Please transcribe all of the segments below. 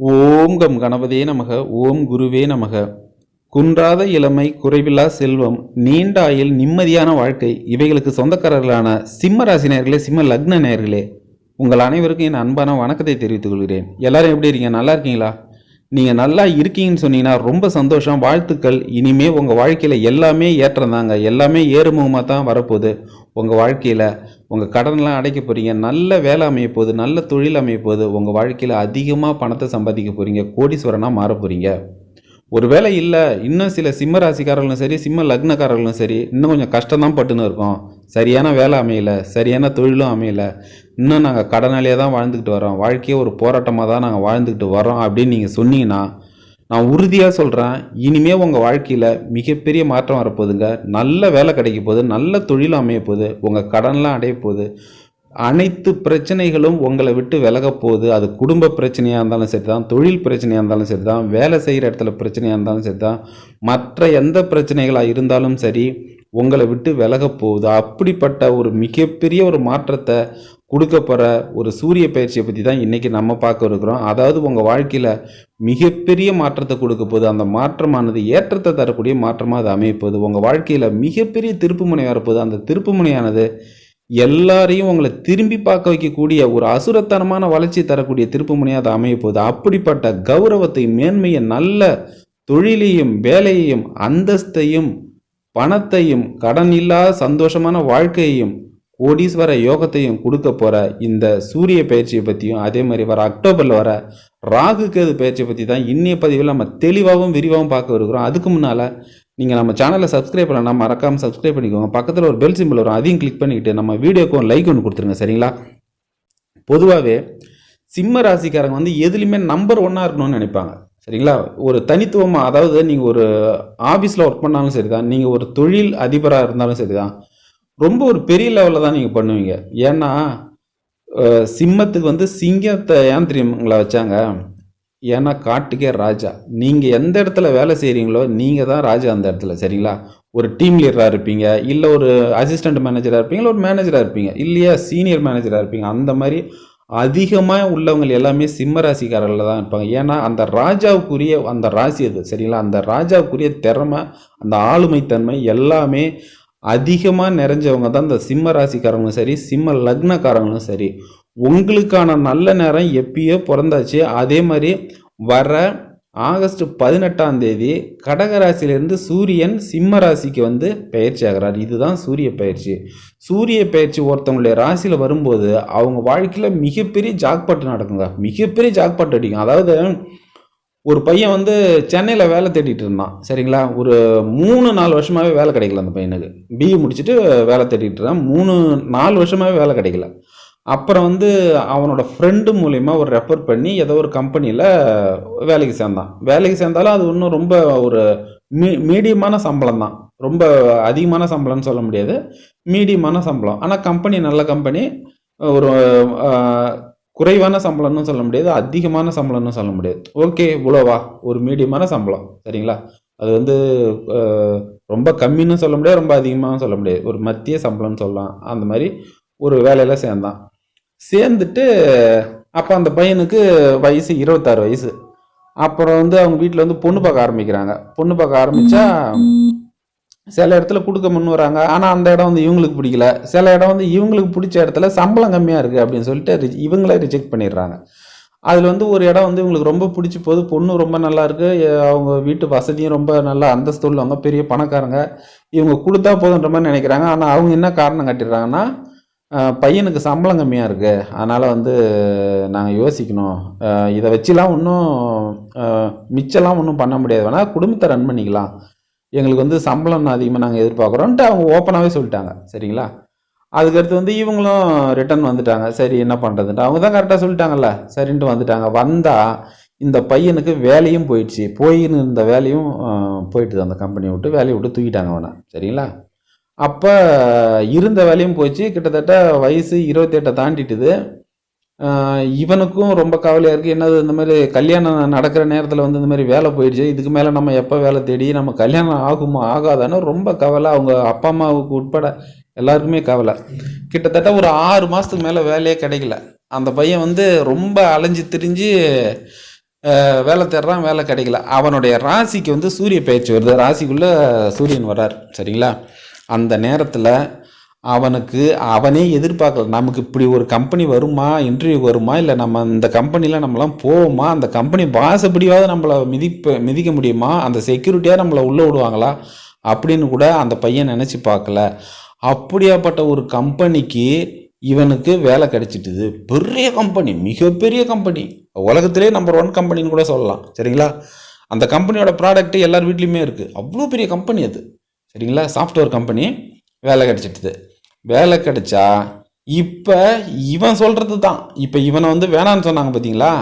ஓம் come கணபதே நமக ஓம் குருவே நமக. குன்றாத இளமை குறைவில்லா செல்வம் நீண்ட ஆயில் நிம்மதியான வாழ்க்கை இவைகளுக்கு சொந்தக்காரர்களான சிம்ம ராசி நேர்களே சிம்ம லக்ன நேர்களே உங்கள் அனைவருக்கும் என் அன்பான வணக்கத்தை தெரிவித்துக் கொள்கிறேன். எல்லாரும் எப்படி இருக்கீங்க? நல்லா இருக்கீங்களா? நீங்கள் நல்லா இருக்கீங்கன்னு சொன்னீங்கன்னா ரொம்ப சந்தோஷம் வாழ்த்துக்கள். இனிமே உங்கள் வாழ்க்கையில் எல்லாமே ஏற்றந்தாங்க எல்லாமே ஏறுமுகமாக தான் வரப்போகுது. உங்கள் வாழ்க்கையில் உங்கள் கடன்லாம் அடைக்க போகிறீங்க நல்ல வேலை அமைய போகுது நல்ல தொழில் அமைய போகுது உங்கள் வாழ்க்கையில் அதிகமாக பணத்தை சம்பாதிக்க போகிறீங்க கோடீஸ்வரனாக மாற போகிறீங்க ஒரு வேலை இல்லை இன்னும் சில சிம்ம ராசிக்காரர்களும் சரி சிம்ம லக்னக்காரர்களும் சரி இன்னும் கொஞ்சம் கஷ்டம்தான் பட்டுன்னு இருக்கோம். சரியான வேலை அமையலை சரியான தொழிலும் அமையலை இன்னும் நாங்கள் கடனாளியாக தான் வாழ்ந்துக்கிட்டு வரோம். வாழ்க்கையே ஒரு போராட்டமாக தான் நாங்கள் வாழ்ந்துக்கிட்டு வரோம் அப்படின்னு நீங்கள் சொன்னீங்கன்னா நான் உறுதியாக சொல்கிறேன் இனிமேல் உங்கள் வாழ்க்கையில் மிகப்பெரிய மாற்றம் வரப்போகுதுங்க. நல்ல வேலை கிடைக்க போகுது நல்ல தொழிலும் அமைய போகுது உங்கள் கடன்லாம் அடைய போகுது. அனைத்து பிரச்சனைகளும் உங்களை விட்டு விலக போகுது. அது குடும்ப பிரச்சனையாக இருந்தாலும் சரி தான் தொழில் பிரச்சனையாக இருந்தாலும் சரி தான் வேலை செய்கிற இடத்துல பிரச்சனையாக இருந்தாலும் சரி தான் மற்ற எந்த பிரச்சனைகளாக இருந்தாலும் சரி உங்களை விட்டு விலக போகுது. அப்படிப்பட்ட ஒரு மிகப்பெரிய ஒரு மாற்றத்தை கொடுக்கப்படுற ஒரு சூரிய பயிற்சியை பற்றி தான் இன்றைக்கி நம்ம பார்க்க இருக்கிறோம். அதாவது உங்கள் வாழ்க்கையில் மிகப்பெரிய மாற்றத்தை கொடுக்க போகுது அந்த மாற்றமானது ஏற்றத்தை தரக்கூடிய மாற்றமாக அது அமைய உங்கள் வாழ்க்கையில் மிகப்பெரிய திருப்புமுனை வரப்போகுது அந்த திருப்புமுனையானது எல்லாரையும் உங்களை திரும்பி பார்க்க வைக்கக்கூடிய ஒரு அசுரத்தனமான வளர்ச்சி தரக்கூடிய திருப்புமுனையாக அது அமைய போகுது அப்படிப்பட்ட கௌரவத்தை மேன்மையை நல்ல தொழிலையும் வேலையையும் அந்தஸ்தையும் பணத்தையும் கடன் இல்லாத சந்தோஷமான வாழ்க்கையையும் கோடீஸ்வர யோகத்தையும் கொடுக்க போகிற இந்த சூரிய பயிற்சியை பற்றியும் அதே மாதிரி வர அக்டோபரில் வர ராகு கேது பயிற்சியை பற்றி தான் இன்னைய பதிவில் நம்ம தெளிவாகவும் விரிவாகவும் பார்க்க இருக்கிறோம் அதுக்கு முன்னால் நீங்கள் நம்ம சேனலை சப்ஸ்கிரைப் பண்ணலாம் மறக்காமல் சப்ஸ்கிரைப் பண்ணிக்கோங்க. பக்கத்தில் ஒரு பெல் சிம்பிள் வரும். அதையும் கிளிக் பண்ணிக்கிட்டு நம்ம வீடியோக்கும் லைக் ஒன்று கொடுத்துருங்க. சரிங்களா? பொதுவாகவே சிம்ம ராசிக்காரங்க வந்து எதுலேயுமே நம்பர் ஒன்னாக இருக்கணும்னு நினைப்பாங்க. சரிங்களா? ஒரு தனித்துவமாக அதாவது நீங்கள் ஒரு ஆஃபீஸில் ஒர்க் பண்ணாலும் சரி தான் நீங்கள் ஒரு தொழில் அதிபராக இருந்தாலும் சரி தான் ரொம்ப ஒரு பெரிய லெவலில் தான் நீங்கள் பண்ணுவீங்க. ஏன்னா சிம்மத்துக்கு வந்து சிங்கத்தை ஏன் தெரியுங்களா வச்சாங்க? ஏன்னா காட்டுக்கே ராஜா. நீங்கள் எந்த இடத்துல வேலை செய்கிறீங்களோ நீங்கள் தான் ராஜா அந்த இடத்துல சரிங்களா? ஒரு டீம் லீடராக இருப்பீங்க இல்லை ஒரு அசிஸ்டண்ட் மேனேஜராக இருப்பீங்க இல்லை ஒரு மேனேஜராக இருப்பீங்க இல்லையா? சீனியர் மேனேஜராக இருப்பீங்க. அந்த மாதிரி அதிகமாக உள்ளவங்க எல்லாமே சிம்ம ராசிக்காரர்கள் தான் இருப்பாங்க. ஏன்னா அந்த ராஜாவுக்குரிய அந்த ராசி அது சரிங்களா? அந்த ராஜாவுக்குரிய திறமை அந்த ஆளுமைத்தன்மை எல்லாமே அதிகமாக நிறைஞ்சவங்க தான் இந்த சிம்ம ராசிக்காரங்களும் சரி சிம்ம லக்னக்காரங்களும் சரி. உங்களுக்கான நல்ல நேரம் எப்பயோ பிறந்தாச்சு. அதே மாதிரி வர ஆகஸ்ட் பதினெட்டாம் தேதி கடகராசியிலிருந்து சூரியன் சிம்ம ராசிக்கு வந்து பயிற்சி ஆகிறார். இதுதான் சூரிய பயிற்சி. சூரிய பயிற்சி ஒருத்தவங்களுடைய ராசியில் வரும்போது அவங்க வாழ்க்கையில் மிகப்பெரிய ஜாக்பாட்டு நடக்குங்க. மிகப்பெரிய ஜாக்பாட் அடிக்கும். அதாவது ஒரு பையன் வந்து சென்னையில் வேலை தேடிட்டு இருந்தான் சரிங்களா? ஒரு மூணு நாலு வருஷமாகவே வேலை கிடைக்கல அந்த பையனுக்கு. பிஇ முடிச்சுட்டு வேலை தேடிட்டு இருந்தான் மூணு நாலு வருஷமாகவே வேலை கிடைக்கல. அப்புறம் வந்து அவனோட ஃப்ரெண்டு மூலிமா ஒரு ரெஃபர் பண்ணி ஏதோ ஒரு கம்பெனியில் வேலைக்கு சேர்ந்தான். வேலைக்கு சேர்ந்தாலும் அது இன்னும் ரொம்ப ஒரு மீ மீடியமான சம்பளம் தான். ரொம்ப அதிகமான சம்பளம்னு சொல்ல முடியாது. மீடியமான சம்பளம். ஆனால் கம்பெனி நல்ல கம்பெனி ஒரு குறைவான சம்பளம்னு சொல்ல முடியாது அதிகமான சம்பளம்னு சொல்ல முடியாது. ஓகே இவ்வளோவா? ஒரு மீடியமான சம்பளம் சரிங்களா? அது வந்து ரொம்ப கம்மின்னு சொல்ல முடியாது ரொம்ப அதிகமாகவும் சொல்ல முடியாது. ஒரு மத்திய சம்பளம்னு சொல்லலாம் அந்த மாதிரி ஒரு வேலையில் சேர்ந்தான். சேர்ந்துட்டு அப்போ அந்த பையனுக்கு வயசு இருபத்தாறு வயசு. அப்புறம் வந்து அவங்க வீட்டில் வந்து பொண்ணு பார்க்க ஆரம்பிக்கிறாங்க. பொண்ணு பார்க்க ஆரம்பித்தா சில இடத்துல கொடுக்க முன் வராங்க. ஆனால் அந்த இடம் வந்து இவங்களுக்கு பிடிக்கல. சில இடம் வந்து இவங்களுக்கு பிடிச்ச இடத்துல சம்பளம் கம்மியாக இருக்குது அப்படின்னு சொல்லிட்டு ரி- இவங்களே ரிஜெக்ட் பண்ணிடுறாங்க. அதில் வந்து ஒரு இடம் வந்து இவங்களுக்கு ரொம்ப பிடிச்சி போகுது. பொண்ணு ரொம்ப நல்லா இருக்குது அவங்க வீட்டு வசதியும் ரொம்ப நல்லா அந்தஸ்து உள்ளவங்க பெரிய பணக்காரங்க. இவங்க கொடுத்தா போதுன்ற மாதிரி நினைக்கிறாங்க. ஆனால் அவங்க என்ன காரணம் கட்டிடுறாங்கன்னா பையனுக்கு சம்பளம் கம்மியாக இருக்குது அதனால் வந்து நாங்கள் யோசிக்கணும். இதை வச்சுலாம் ஒன்றும் மிச்சம்லாம் ஒன்றும் பண்ண முடியாது. வேணால் குடும்பத்தை ரன் பண்ணிக்கலாம். எங்களுக்கு வந்து சம்பளம் அதிகமாக நாங்கள் எதிர்பார்க்குறோன்ட்டு அவங்க ஓப்பனாகவே சொல்லிட்டாங்க. சரிங்களா? அதுக்கடுத்து வந்து இவங்களும் ரிட்டர்ன் வந்துட்டாங்க. சரி என்ன பண்ணுறதுன்ட்டு அவங்க தான் கரெக்டாக சொல்லிட்டாங்கல்ல. சரின்ட்டு வந்துட்டாங்க. வந்தால் இந்த பையனுக்கு வேலையும் போயிடுச்சு. போயின்னு இருந்த வேலையும் அஹ், போயிட்டுது. அந்த கம்பெனியை விட்டு வேலையை விட்டு தூக்கிட்டாங்க அவனை. சரிங்களா? அப்போ இருந்த வேலையும் போச்சு கிட்டத்தட்ட வயசு இருபத்தெட்டை தாண்டிட்டுது. இவனுக்கும் ரொம்ப கவலையாக இருக்குது என்னது இந்த மாதிரி கல்யாணம் நடக்கிற நேரத்தில் வந்து இந்த மாதிரி வேலை போயிடுச்சு. இதுக்கு மேலே நம்ம எப்போ வேலை தேடி நம்ம கல்யாணம் ஆகுமா ஆகாதான்னு ரொம்ப கவலை. அவங்க அப்பா அம்மாவுக்கு உட்பட எல்லாருக்குமே கவலை. கிட்டத்தட்ட ஒரு ஆறு மாதத்துக்கு மேலே வேலையே கிடைக்கல. அந்த பையன் வந்து ரொம்ப அலைஞ்சு திரிஞ்சு வேலை தேடுறான் வேலை கிடைக்கல. அவனுடைய ராசிக்கு வந்து சூரிய பயிற்சி வருது. ராசிக்குள்ளே சூரியன் வர்றார். சரிங்களா? அந்த நேரத்தில் அவனுக்கு அவனே எதிர்பார்க்கல. நமக்கு இப்படி ஒரு கம்பெனி வருமா இன்டர்வியூ வருமா இல்லை நம்ம இந்த கம்பெனியில் நம்மளாம் போவோமா அந்த கம்பெனி வாசப்படியாவது நம்மளை மிதிப்ப மிதிக்க முடியுமா அந்த செக்யூரிட்டியாக நம்மளை உள்ளே விடுவாங்களா அப்படின்னு கூட அந்த பையன் நினச்சி பார்க்கல. அப்படியாப்பட்ட ஒரு கம்பெனிக்கு இவனுக்கு வேலை கிடைச்சிட்டுது. பெரிய கம்பெனி மிகப்பெரிய கம்பெனி உலகத்திலே நம்பர் ஒன் கம்பெனின்னு கூட சொல்லலாம். சரிங்களா? அந்த கம்பெனியோட ப்ராடக்ட்டு எல்லார் வீட்லேயுமே இருக்குது அவ்வளோ பெரிய கம்பெனி அது. சரிங்களா? சாஃப்ட்வேர் கம்பெனி வேலை கிடச்சிட்டுது. வேலை கிடைச்சா இப்போ இவன் சொல்கிறது தான் இப்போ இவனை வந்து வேணான்னு சொன்னாங்க பார்த்தீங்களா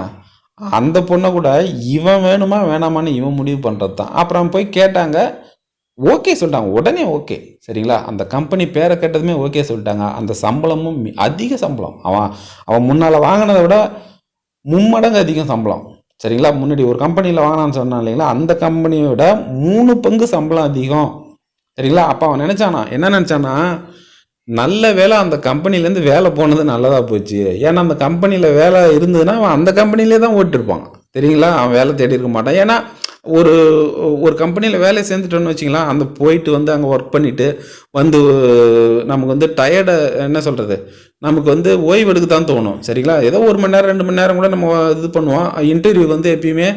அந்த பொண்ணை கூட இவன் வேணுமா வேணாமான்னு இவன் முடிவு பண்ணுறது தான் அப்புறம் போய் கேட்டாங்க ஓகே சொல்லிட்டாங்க. உடனே ஓகே சரிங்களா? அந்த கம்பெனி பேரை கேட்டதுமே ஓகே சொல்லிட்டாங்க. அந்த சம்பளமும் அதிக சம்பளம். அவன் அவன் முன்னால் வாங்கினதை விட மும்மடங்கு அதிகம் சம்பளம். சரிங்களா? முன்னாடி ஒரு கம்பெனியில் வாங்கினான்னு சொன்னான் இல்லைங்களா? அந்த கம்பெனியை விட மூணு பங்கு சம்பளம் அதிகம். சரிங்களா? அப்போ அவன் நினச்சானா என்ன நினச்சானா நல்ல வேலை அந்த கம்பெனிலேருந்து வேலை போனது நல்லதாக போச்சு. ஏன்னா அந்த கம்பெனியில் வேலை இருந்ததுன்னா அவன் அந்த கம்பெனிலே தான் ஓட்டிருப்பான். சரிங்களா அவன் வேலை தேடி இருக்க மாட்டான். ஏன்னா ஒரு ஒரு கம்பெனியில் வேலை சேர்ந்துட்டோன்னு வச்சிங்களா அந்த போயிட்டு வந்து அங்கே ஒர்க் பண்ணிவிட்டு வந்து நமக்கு வந்து டயர்டை என்ன சொல்கிறது நமக்கு வந்து ஓய்வு எடுக்க தான் தோணும். சரிங்களா? ஏதோ ஒரு மணி நேரம் ரெண்டு மணி நேரம் கூட நம்ம இது பண்ணுவோம். இன்டர்வியூ வந்து எப்பயுமே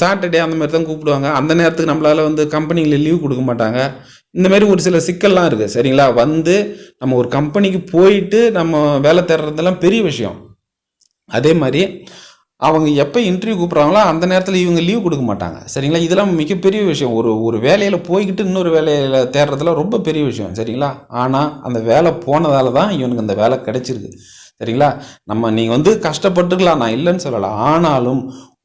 சாட்டர்டே அந்த மாதிரி தான் கூப்பிடுவாங்க. அந்த நேரத்துக்கு நம்மளால் வந்து கம்பெனிகளில் லீவ் கொடுக்க மாட்டாங்க. இந்த மாதிரி ஒரு சில சிக்கல்லாம் இருக்குது சரிங்களா? வந்து நம்ம ஒரு கம்பெனிக்கு போயிட்டு நம்ம வேலை தேடுறதெல்லாம் பெரிய விஷயம். அதே மாதிரி அவங்க எப்போ இன்டர்வியூ கூப்பிட்றாங்களோ அந்த நேரத்தில் இவங்க லீவ் கொடுக்க மாட்டாங்க சரிங்களா? இதெல்லாம் மிகப்பெரிய விஷயம். ஒரு ஒரு வேலையில் போய்கிட்டு இன்னொரு வேலையில் தேடுறதுல ரொம்ப பெரிய விஷயம் சரிங்களா? ஆனால் அந்த வேலை போனதால தான் இவனுக்கு அந்த வேலை கிடைச்சிருக்கு. சரிங்களா? நம்ம நீங்கள் வந்து கஷ்டப்பட்டுக்கலாம் நான் இல்லைன்னு சொல்லலை. ஆனாலும்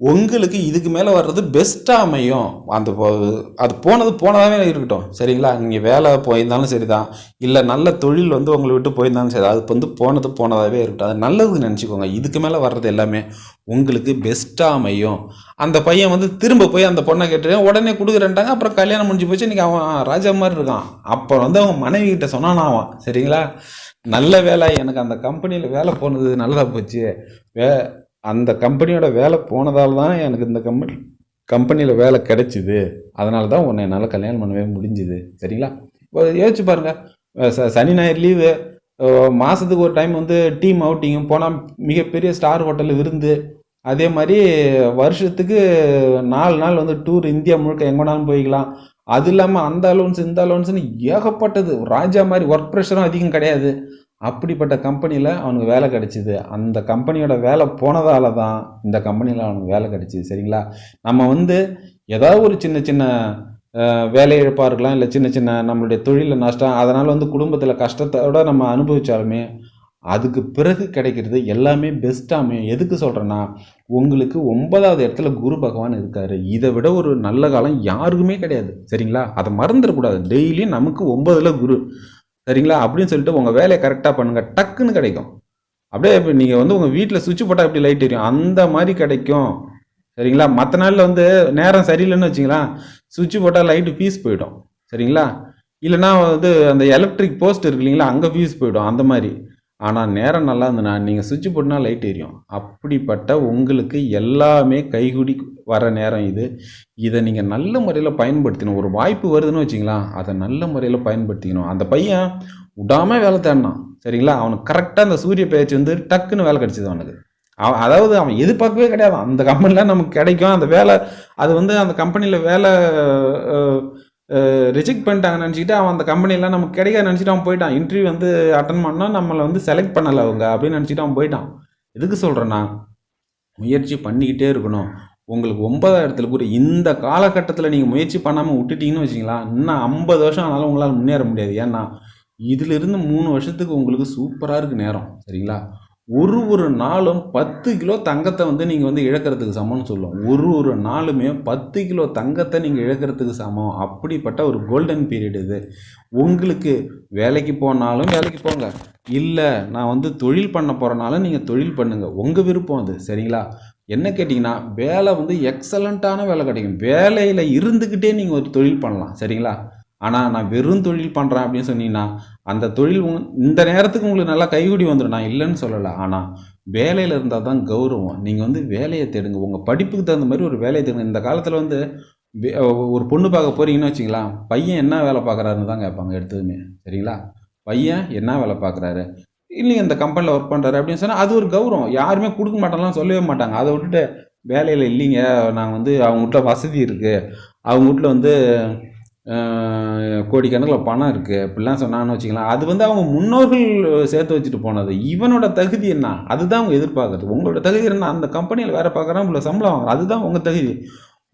உங்களுக்கு இதுக்கு மேலே வர்றது பெஸ்ட்டாக அமையும். அந்த அது போனது போனதாகவே இருக்கட்டும். சரிங்களா? நீங்கள் வேலை போயிருந்தாலும் சரி தான் இல்லை நல்ல தொழில் வந்து உங்களை விட்டு போயிருந்தாலும் சரி அது வந்து போனது போனதாகவே இருக்கட்டும். அது நல்லதுன்னு நினச்சிக்கோங்க. இதுக்கு மேலே வர்றது எல்லாமே உங்களுக்கு பெஸ்ட்டாக அமையும். அந்த பையன் வந்து திரும்ப போய் அந்த பொண்ணை கேட்டு உடனே கொடுக்குறேன்ட்டாங்க. அப்புறம் கல்யாணம் முடிஞ்சு போச்சு. இன்றைக்கி அவன் ராஜா மாதிரி இருக்கான். அப்போ வந்து அவன் மனைவி கிட்ட சொன்னான் அவன் சரிங்களா? நல்ல வேலை. எனக்கு அந்த கம்பெனியில் வேலை போனது நல்லதா போச்சு. வே அந்த கம்பெனியோட வேலை போனதால் தான் எனக்கு இந்த கம்பெனி கம்பெனியில் வேலை கிடைச்சிது. அதனால தான் உன்னை என்னால் கல்யாணம் பண்ணவே முடிஞ்சுது. சரிங்களா? இப்போ யோசிச்சு பாருங்கள் ச- சனி ஞாயிறு லீவு மாதத்துக்கு ஒரு டைம் வந்து டீம் அவுட்டிங்கும் போனால் மிகப்பெரிய ஸ்டார் ஹோட்டலில் விருந்து. அதே மாதிரி வருஷத்துக்கு நாலு நாள் வந்து டூர் இந்தியா முழுக்க எங்கே வேணாலும் போய்க்கலாம். அது இல்லாமல் அந்த அலோன்ஸ் இந்த அலோன்ஸ்னு ஏகப்பட்டது. ராஜா மாதிரி ஒர்க் ப்ரெஷரும் அதிகம் கிடையாது. அப்படிப்பட்ட கம்பெனியில் அவனுக்கு வேலை கிடைச்சிது. அந்த கம்பெனியோட வேலை போனதால தான் இந்த கம்பெனியில் அவனுக்கு வேலை கிடைச்சிது சரிங்களா? நம்ம வந்து ஏதாவது ஒரு சின்ன சின்ன வேலை இழப்பாக இருக்கலாம் இல்லை சின்ன சின்ன நம்மளுடைய தொழிலில் நஷ்டம் அதனால் வந்து குடும்பத்தில் கஷ்டத்தோட நம்ம அனுபவித்தாலுமே அதுக்கு பிறகு கிடைக்கிறது எல்லாமே பெஸ்ட்டாக அமையும். எதுக்கு சொல்கிறேன்னா உங்களுக்கு ஒன்பதாவது இடத்துல குரு பகவான் இருக்கார். இதை விட ஒரு நல்ல காலம் யாருக்குமே கிடையாது. சரிங்களா? அதை மறந்துடக்கூடாது. டெய்லி நமக்கு ஒன்பதில் குரு. சரிங்களா? அப்படின்னு சொல்லிட்டு உங்கள் வேலையை கரெக்டாக பண்ணுங்கள் டக்குன்னு கிடைக்கும். அப்படியே இப்போ நீங்கள் வந்து உங்கள் வீட்டில் சுவிட்ச் போட்டால் எப்படி லைட் எரியும்? அந்த மாதிரி கிடைக்கும். சரிங்களா? மற்ற நாளில் வந்து நேரம் சரியில்லைன்னு வச்சிங்களா சுவிட்ச் போட்டால் லைட்டு ஃபீஸ் போயிடும். சரிங்களா? இல்லைன்னா வந்து அந்த எலக்ட்ரிக் போஸ்ட் இருக்கு இல்லைங்களா அங்கே ஃபீஸ் போயிடும். அந்த மாதிரி. ஆனால் நேரம் நல்லா இருந்ததுன்னா நீங்கள் சுவிட்ச் போட்டுனா லைட் எரியும். அப்படிப்பட்ட உங்களுக்கு எல்லாமே கைகூடி வர நேரம் இது. இதை நீங்கள் நல்ல முறையில் பயன்படுத்தணும் ஒரு வாய்ப்பு வருதுன்னு வச்சிங்களா அதை நல்ல முறையில் பயன்படுத்திக்கணும். அந்த பையன் விடாமல் வேலை தேடினான். சரிங்களா? அவனுக்கு கரெக்டாக அந்த சூரிய பயிற்சி வந்து டக்குன்னு வேலை கிடச்சிது அவனுக்கு. அவன் அதாவது அவன் எதிர்பார்க்கவே கிடையாது. அந்த கம்பெனியில் நமக்கு கிடைக்கும். அந்த வேலை அது வந்து அந்த கம்பெனியில் வேலை ரிஜெக்ட் பண்ணிட்டாங்கன்னு நினச்சிக்கிட்டு அவன் அந்த கம்பெனிலாம் நமக்கு கிடைக்காது நினச்சிட்டு அவன் போயிட்டான். இன்டர்வியூ வந்து அட்டன் பண்ணால் நம்மளை வந்து செலக்ட் பண்ணலை அவங்க அப்படின்னு நினச்சிட்டு அவன் போயிட்டான். எதுக்கு சொல்கிறேன்னா முயற்சி பண்ணிக்கிட்டே இருக்கணும். உங்களுக்கு ஒன்பதாம் இடத்துல கூட இந்த காலகட்டத்தில் நீங்கள் முயற்சி பண்ணாமல் விட்டுட்டீங்கன்னு வச்சிங்களா இன்னும் ஐம்பது வருஷம் ஆனாலும் உங்களால் முன்னேற முடியாது. ஏன்னா இதிலிருந்து மூணு வருஷத்துக்கு உங்களுக்கு சூப்பராக இருக்குது நேரம். சரிங்களா? ஒரு ஒரு நாளும் பத்து கிலோ தங்கத்தை வந்து நீங்கள் வந்து இழக்கிறதுக்கு சமம்னு சொல்லுவோம். ஒரு ஒரு நாளுமே பத்து கிலோ தங்கத்தை நீங்கள் இழக்கிறதுக்கு சமம். அப்படிப்பட்ட ஒரு கோல்டன் பீரியட் இது. உங்களுக்கு வேலைக்கு போனாலும் வேலைக்கு போங்க. இல்லை நான் வந்து தொழில் பண்ண போகிறனாலும் நீங்கள் தொழில் பண்ணுங்கள் உங்கள் விருப்பம் அது. சரிங்களா? என்ன கேட்டிங்கன்னா வேலை வந்து எக்ஸலண்ட்டான வேலை கிடைக்கும். வேலையில் இருந்துக்கிட்டே நீங்கள் ஒரு தொழில் பண்ணலாம். சரிங்களா? ஆனால் நான் வெறும் தொழில் பண்ணுறேன் அப்படின்னு சொன்னீங்கன்னா அந்த தொழில் இந்த நேரத்துக்கு உங்களுக்கு நல்லா கைகூடி வந்துடும் நான் இல்லைன்னு சொல்லலை. ஆனால் வேலையில் இருந்தால் தான் கௌரவம். நீங்கள் வந்து வேலையை தேடுங்க. உங்கள் படிப்புக்கு தகுந்த மாதிரி ஒரு வேலையை தேடுங்க. இந்த காலத்தில் வந்து வே- ஒரு பொண்ணு பார்க்க போகிறீங்கன்னு வச்சிங்களா பையன் என்ன வேலை பார்க்குறாருன்னு தான் கேட்பாங்க எடுத்ததுமே. சரிங்களா? பையன் என்ன வேலை பார்க்குறாரு? இல்லைங்க இந்த கம்பெனியில் ஒர்க் பண்ணுறாரு அப்படின்னு சொன்னால் அது ஒரு கௌரவம். யாருமே கொடுக்க மாட்டாங்களாம் சொல்லவே மாட்டாங்க. அதை விட்டுட்டு வேலையில் இல்லைங்க. நாங்கள் வந்து அவங்க வீட்டில் வசதி இருக்குது அவங்க வீட்டில் வந்து கோடிக்கணக்கில் பணம் இருக்குது அப்படிலாம் சொன்னான்னு வச்சுக்கலாம் அது வந்து அவங்க முன்னோர்கள் சேர்த்து வச்சுட்டு போனது. இவனோட தகுதி என்ன? அதுதான் அவங்க எதிர்பார்க்குறது. உங்களோட தகுதி என்ன? அந்த கம்பெனியில் வேலை பார்க்குறான் இவ்வளோ சம்பளம் வாங்குறான். அதுதான் உங்கள் தகுதி.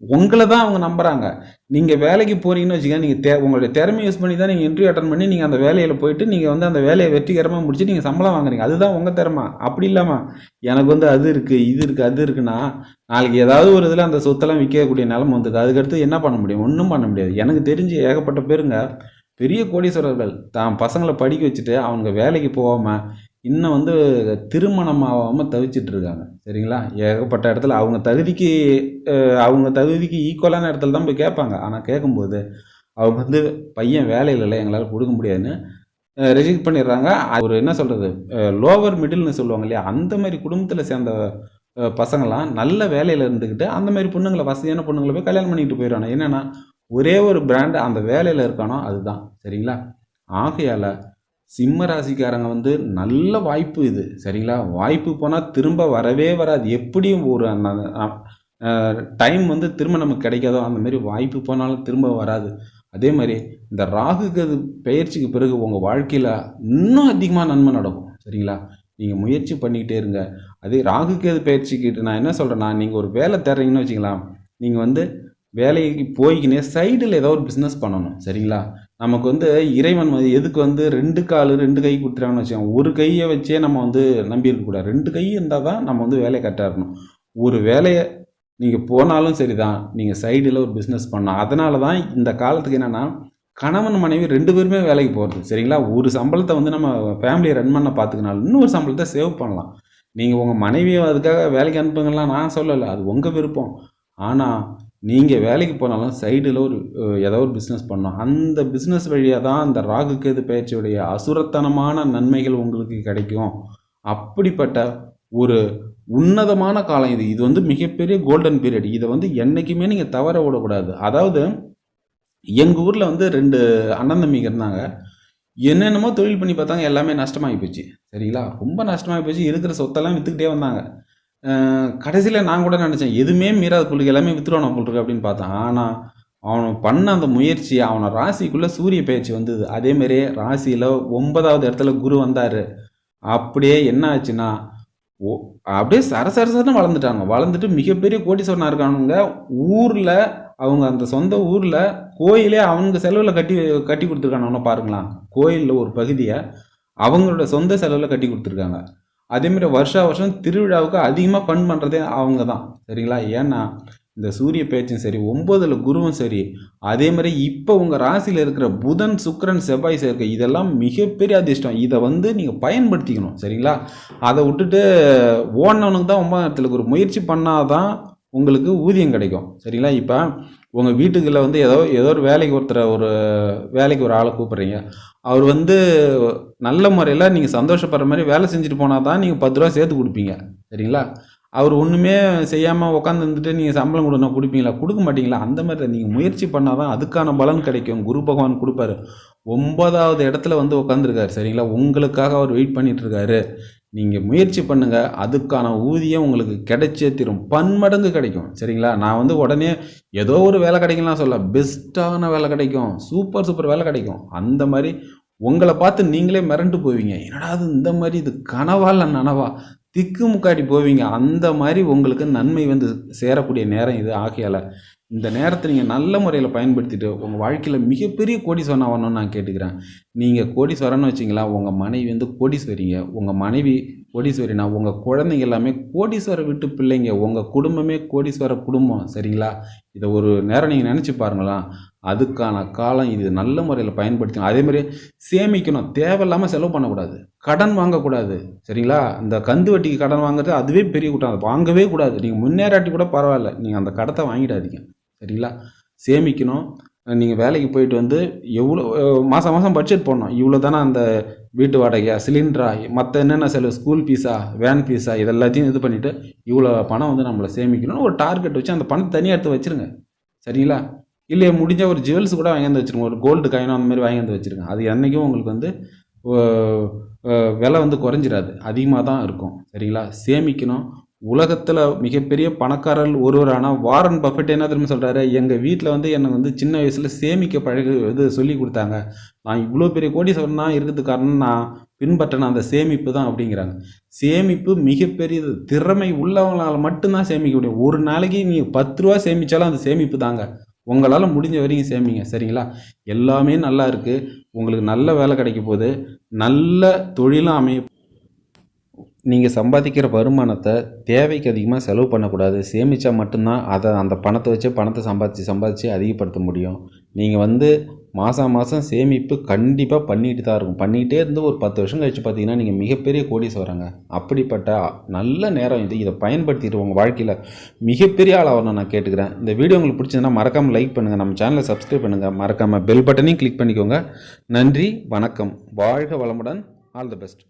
உங்களை தான் அவங்க நம்புகிறாங்க நீங்கள் வேலைக்கு போகிறீங்கன்னு வச்சுக்கோங்க நீங்கள் தே உங்களுடைய திறமை யூஸ் பண்ணி தான் நீங்கள் இன்டர்வியூ அட்டன் பண்ணி நீங்கள் அந்த வேலையில் போயிட்டு நீங்கள் வந்து அந்த வேலையை வெற்றிகரமாக முடிச்சு நீங்கள் சம்பளம் வாங்குறீங்க. அதுதான் உங்கள் திறமை. அப்படி இல்லாமல் எனக்கு வந்து அது இருக்குது இது இருக்குது அது இருக்குன்னா நாளைக்கு ஏதாவது ஒரு இதில் அந்த சொத்தெல்லாம் விற்கக்கூடிய நிலம வந்தது அதுக்கடுத்து என்ன பண்ண முடியும்? ஒன்றும் பண்ண முடியாது. எனக்கு தெரிஞ்சு ஏகப்பட்ட பேருங்க பெரிய கோடீஸ்வரர்கள் தான் பசங்களை படிக்க வச்சுட்டு அவங்க வேலைக்கு போகாமல் இன்னும் வந்து திருமணம் ஆகாமல் தவிச்சிட்டு இருக்காங்க சரிங்களா? ஏகப்பட்ட இடத்துல அவங்க தகுதிக்கு அவங்க தகுதிக்கு ஈக்குவலான இடத்துல தான் போய் கேட்பாங்க. ஆனால் கேட்கும்போது அவங்க வந்து பையன் வேலையில் இல்லை எங்களால் கொடுக்க முடியாதுன்னு ரிஜெக்ட் பண்ணிடுறாங்க. அது ஒரு என்ன சொல்கிறது லோவர் மிடில்னு சொல்லுவாங்க இல்லையா? அந்த மாதிரி குடும்பத்தில் சேர்ந்த பசங்களாம் நல்ல வேலையில் இருந்துக்கிட்டு அந்த மாதிரி பொண்ணுங்களை வசதியான பொண்ணுங்களை போய் கல்யாணம் பண்ணிக்கிட்டு போயிடுறாங்க என்னென்னா ஒரே ஒரு பிராண்டு அந்த வேலையில் இருக்கானோ அதுதான். சரிங்களா? ஆகையால் சிம்ம ராசிக்காரங்க வந்து நல்ல வாய்ப்பு இது சரிங்களா? வாய்ப்பு போனால் திரும்ப வரவே வராது. எப்படியும் ஒரு டைம் வந்து திரும்ப நமக்கு கிடைக்காதோ அந்த மாதிரி வாய்ப்பு போனாலும் திரும்ப வராது. அதே மாதிரி இந்த ராகு கேது பயிற்சிக்கு பிறகு உங்கள் வாழ்க்கையில் இன்னும் அதிகமாக நன்மை நடக்கும் சரிங்களா? நீங்கள் முயற்சி பண்ணிக்கிட்டே இருங்க. அதே ராகு கேது பயிற்சிக்கிட்டு நான் என்ன சொல்கிறேன்னா நீங்கள் ஒரு வேலை தர்றீங்கன்னு வச்சுக்கலாம். நீங்கள் வந்து வேலைக்கு போய்க்கினே சைடில் ஏதோ ஒரு பிஸ்னஸ் பண்ணணும் சரிங்களா? நமக்கு வந்து இறைவன் வந்து எதுக்கு வந்து ரெண்டு கால் ரெண்டு கை கொடுத்துறாங்கன்னு வச்சுக்கோங்க. ஒரு கையை வச்சே நம்ம வந்து நம்பி இருக்கக்கூடாது ரெண்டு கை இருந்தால் தான் நம்ம வந்து வேலையை கரெக்டாக இருக்கணும். ஒரு வேலையை நீங்கள் போனாலும் சரி தான் நீங்கள் சைடில் ஒரு பிஸ்னஸ் பண்ணணும் அதனால தான் இந்த காலத்துக்கு என்னென்னா கணவன் மனைவி ரெண்டு பேருமே வேலைக்கு போகிறது சரிங்களா? ஒரு சம்பளத்தை வந்து நம்ம ஃபேமிலியை ரன் பண்ண பார்த்துக்கினாலும் இன்னொரு சம்பளத்தை சேவ் பண்ணலாம். நீங்கள் உங்கள் மனைவியை அதுக்காக வேலைக்கு அனுப்புங்கலாம் நான் சொல்லலை. அது உங்கள் விருப்பம். ஆனால் நீங்கள் வேலைக்கு போனாலும் சைடில் ஒரு ஏதோ ஒரு பிஸ்னஸ் பண்ணோம் அந்த பிஸ்னஸ் வழியாக தான் அந்த ராகு கேது பயிற்சியுடைய அசுரத்தனமான நன்மைகள் உங்களுக்கு கிடைக்கும். அப்படிப்பட்ட ஒரு உன்னதமான காலம் இது. இது வந்து மிகப்பெரிய கோல்டன் பீரியட் இதை வந்து என்றைக்குமே நீங்கள் தவற விடக்கூடாது. அதாவது எங்கள் ஊரில் வந்து ரெண்டு அண்ணன் தம்பிங்க இருந்தாங்க. என்னென்னமோ தொழில் பண்ணி பார்த்தாங்க. எல்லாமே நஷ்டமாகி போச்சு. சரிங்களா? ரொம்ப நஷ்டமாகி போச்சு. இருக்கிற சொத்தெல்லாம் விற்றுக்கிட்டே வந்தாங்க. கடைசியில் நான் கூட நினச்சேன் எதுவுமே மீறாத புள்ளிகள் எல்லாமே விற்றுருவான போல் இருக்கு அப்படின்னு பார்த்தேன். ஆனால் அவன் பண்ண அந்த முயற்சி அவனை ராசிக்குள்ளே சூரிய பயிற்சி வந்தது. அதேமாரி ராசியில் ஒன்பதாவது இடத்துல குரு வந்தார். அப்படியே என்ன ஆச்சுன்னா ஓ அப்படியே சரசரசன்னு வளர்ந்துட்டாங்க. வளர்ந்துட்டு மிகப்பெரிய கோடீஸ்வரனாக இருக்கானுங்க. ஊரில் அவங்க அந்த சொந்த ஊரில் கோயிலே அவங்க செலவில் கட்டி கட்டி கொடுத்துருக்கானுங்க. பாருங்களேன். கோயிலில் ஒரு பகுதியை அவங்களோட சொந்த செலவில் கட்டி கொடுத்துருக்காங்க. அதேமாதிரி வருஷா வருஷம் திருவிழாவுக்கு அதிகமாக ஃபண்ட் பண்ணுறதே அவங்க தான் சரிங்களா? ஏன்னா இந்த சூரிய பேச்சும் சரி ஒம்பதில் குருவும் சரி அதே மாதிரி இப்போ உங்கள் ராசியில் இருக்கிற புதன் சுக்கரன் செவ்வாய் சேர்க்கை இதெல்லாம் மிகப்பெரிய அதிர்ஷ்டம். இதை வந்து நீங்கள் பயன்படுத்திக்கணும். சரிங்களா? அதை விட்டுட்டு ஓடினவனுக்கு தான் ஒன்பதாம் இடத்துல ஒரு முயற்சி பண்ணாதான் உங்களுக்கு ஊதியம் கிடைக்கும். சரிங்களா? இப்போ உங்கள் வீட்டுக்குள்ள வந்து ஏதோ ஏதோ ஒரு வேலைக்கு ஒருத்தரை ஒரு வேலைக்கு ஒரு ஆளை கூப்பிட்றீங்க. அவர் வந்து நல்ல முறையில் நீங்கள் சந்தோஷப்படுற மாதிரி வேலை செஞ்சுட்டு போனால் தான் நீங்கள் பத்து ரூபா சேர்த்து கொடுப்பீங்க. சரிங்களா? அவர் ஒன்றுமே செய்யாமல் உட்காந்து இருந்துட்டு நீங்கள் சம்பளம் கொடுனா கொடுப்பீங்களா? கொடுக்க மாட்டீங்களா? அந்த மாதிரி நீங்கள் முயற்சி பண்ணால் தான் அதுக்கான பலன் கிடைக்கும். குரு பகவான் கொடுப்பாரு. ஒன்பதாவது இடத்துல வந்து உட்காந்துருக்காரு சரிங்களா? உங்களுக்காக அவர் வெயிட் பண்ணிகிட்ருக்காரு நீங்கள் முயற்சி பண்ணுங்கள் அதுக்கான ஊதியம் உங்களுக்கு கிடைச்சே தீரும். பன்மடங்கு கிடைக்கும். சரிங்களா? நான் வந்து உடனே ஏதோ ஒரு வேலை கிடைக்கலாம் சொல்ல பெஸ்ட்டான வேலை கிடைக்கும். சூப்பர் சூப்பர் வேலை கிடைக்கும். அந்த மாதிரி உங்களை பார்த்து நீங்களே மிரண்டு போவீங்க. என்னடா அது இந்த மாதிரி? இது கனவா இல்லை நனவா? திக்கு முக்காடி போவீங்க. அந்த மாதிரி உங்களுக்கு நன்மை வந்து சேரக்கூடிய நேரம் இது ஆகையால். இந்த நேரத்தை நீங்கள் நல்ல முறையில் பயன்படுத்திட்டு உங்கள் வாழ்க்கையில் மிகப்பெரிய கோடீஸ்வரன் ஆகணும்னு நான் கேட்டுக்கிறேன். நீங்கள் கோடீஸ்வரன்னு வச்சிங்களா உங்கள் மனைவி வந்து கோடீஸ்வரிங்க. உங்கள் மனைவி கோடீஸ்வரினா உங்கள் குழந்தைங்க எல்லாமே கோடீஸ்வர வீட்டு பிள்ளைங்க. உங்கள் குடும்பமே கோடீஸ்வர குடும்பம் சரிங்களா? இதை ஒரு நேரம் நீங்கள் நினச்சி பாருங்களேன். அதுக்கான காலம் இது நல்ல முறையில் பயன்படுத்தணும் அதே மாதிரி சேமிக்கணும். தேவையில்லாமல் செலவு பண்ணக்கூடாது. கடன் வாங்கக்கூடாது சரிங்களா? இந்த கந்து வட்டிக்கு கடன் வாங்குறது அதுவே பெரிய கூட்டம் அதை வாங்கவே கூடாது. நீங்கள் முன்னேறாட்டி கூட பரவாயில்ல. நீங்கள் அந்த கடத்தை வாங்கிடாதீங்க. சரிங்களா? சேமிக்கணும். நீங்கள் வேலைக்கு போயிட்டு வந்து எவ்வளோ மாதம் மாதம் பட்ஜெட் போடணும். இவ்வளோ தானே அந்த வீட்டு வாடகையா சிலிண்டரா மற்ற என்னென்ன செலவு ஸ்கூல் ஃபீஸா வேன் ஃபீஸா இதெல்லாத்தையும் இது பண்ணிவிட்டு இவ்வளோ பணம் வந்து நம்மளை சேமிக்கணும்னு ஒரு டார்கெட் வச்சு அந்த பணத்தை தனியாக எடுத்து வச்சுருங்க. சரிங்களா? இல்லை முடிஞ்ச ஒரு ஜுவல்ஸ் கூட வாங்கி வந்து வச்சுருங்க. ஒரு கோல்டு காயினோ அந்த மாதிரி வாங்கி வந்து வச்சுருங்க. அது என்றைக்கும் உங்களுக்கு வந்து விலை வந்து குறைஞ்சிராது. அதிகமாக தான் இருக்கும். சரிங்களா? சேமிக்கணும். உலகத்தில் மிகப்பெரிய பணக்காரர்கள் ஒருவரான வாரன் பஃபெட் என்ன தெரியுமா சொல்கிறாரு எங்கள் வீட்டில் வந்து என்னை வந்து சின்ன வயசில் சேமிக்க பழகு இது சொல்லி கொடுத்தாங்க. நான் இவ்வளோ பெரிய கோடீஸ்வரனா இருக்கிறதுக்கு காரணம் நான் பின்பற்றின அந்த சேமிப்பு தான் அப்படிங்கிறாங்க. சேமிப்பு மிகப்பெரியது. திறமை உள்ளவங்களால் மட்டும்தான் சேமிக்க முடியும். ஒரு நாளைக்கு நீங்கள் பத்து ரூபா சேமித்தாலும் அந்த சேமிப்பு தாங்க. உங்களால் முடிஞ்ச வரைக்கும் சேமிங்க. சரிங்களா? எல்லாமே நல்லா இருக்குது உங்களுக்கு நல்ல வேலை கிடைக்க போகுது. நல்ல தொழிலும் அமையும். நீங்கள் சம்பாதிக்கிற வருமானத்தை தேவைக்கு அதிகமாக செலவு பண்ணக்கூடாது. சேமித்தா மட்டும்தான் அதை அந்த பணத்தை வச்சு பணத்தை சம்பாதிச்சு சம்பாதிச்சு அதிகப்படுத்த முடியும். நீங்கள் வந்து மாதம் மாதம் சேமிப்பு கண்டிப்பாக பண்ணிட்டு தான் இருக்கும் பண்ணிகிட்டே இருந்து ஒரு பத்து வருஷம் கழிச்சு பார்த்தீங்கன்னா நீங்கள் மிகப்பெரிய கோடீஸ்வரங்க. அப்படிப்பட்ட நல்ல நேரம் இது. இதை பயன்படுத்திட்டு உங்கள் வாழ்க்கையில் மிகப்பெரிய ஆளாகணும் நான் கேட்டுக்கிறேன். இந்த வீடியோ உங்களுக்கு பிடிச்சதுன்னா மறக்காமல் லைக் பண்ணுங்கள் நம்ம சேனலை சப்ஸ்கிரைப் பண்ணுங்கள் மறக்காமல் பெல் பட்டனையும் கிளிக் பண்ணிக்கோங்க. நன்றி வணக்கம். வாழ்க வளமுடன். All the best